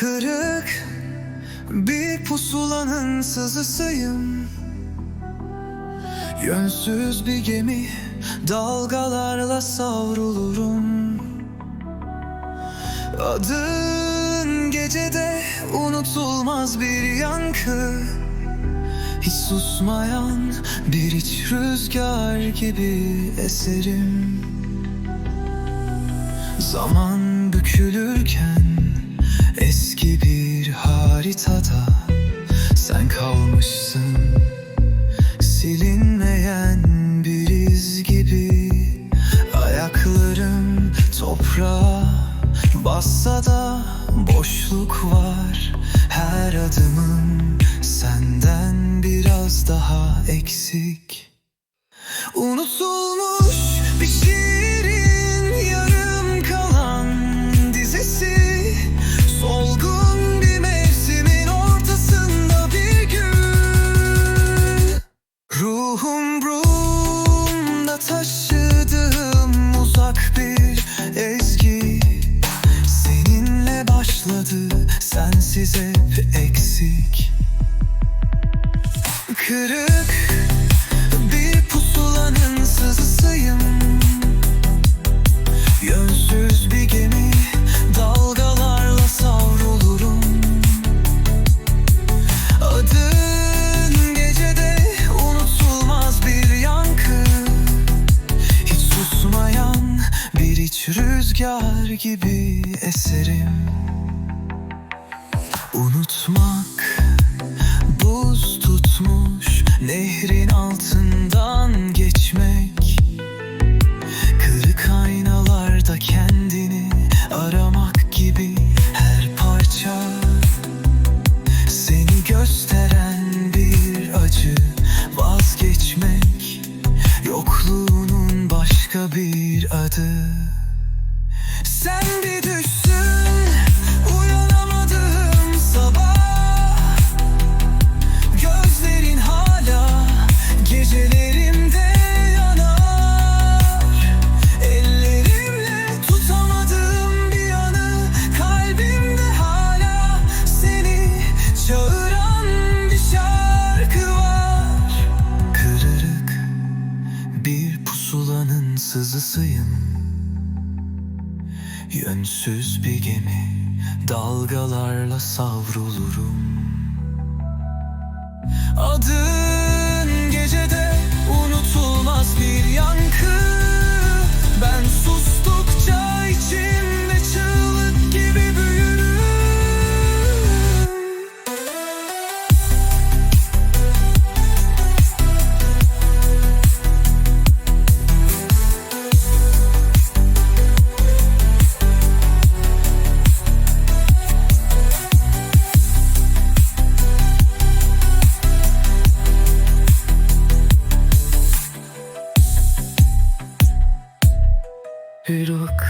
Kırık bir pusulanın sızısıyım. Yönsüz bir gemi dalgalarla savrulurum. Adın gecede unutulmaz bir yankı. Hiç susmayan bir iç rüzgar gibi eserim. Zaman bükülürken eski bir haritada Sen kalmışsın. Silinmeyen bir iz gibi Ayaklarım toprağa bassa da boşluk var. Her adımım senden biraz daha eksik. Unutulmuş hep eksik. Kırık bir pusulanın sızısıyım. Yönsüz bir gemi dalgalarla savrulurum. Adın gecede unutulmaz bir yankı. Hiç susmayan bir iç rüzgar gibi eserim Unutmak buz tutmuş nehrin altından geçmek Kırık aynalarda kendini aramak gibi her parça Seni gösteren bir acı vazgeçmek Yokluğunun başka bir adı. Sen bir sızısıyım Yönsüz bir gemi. Dalgalarla savrulurum kuyruk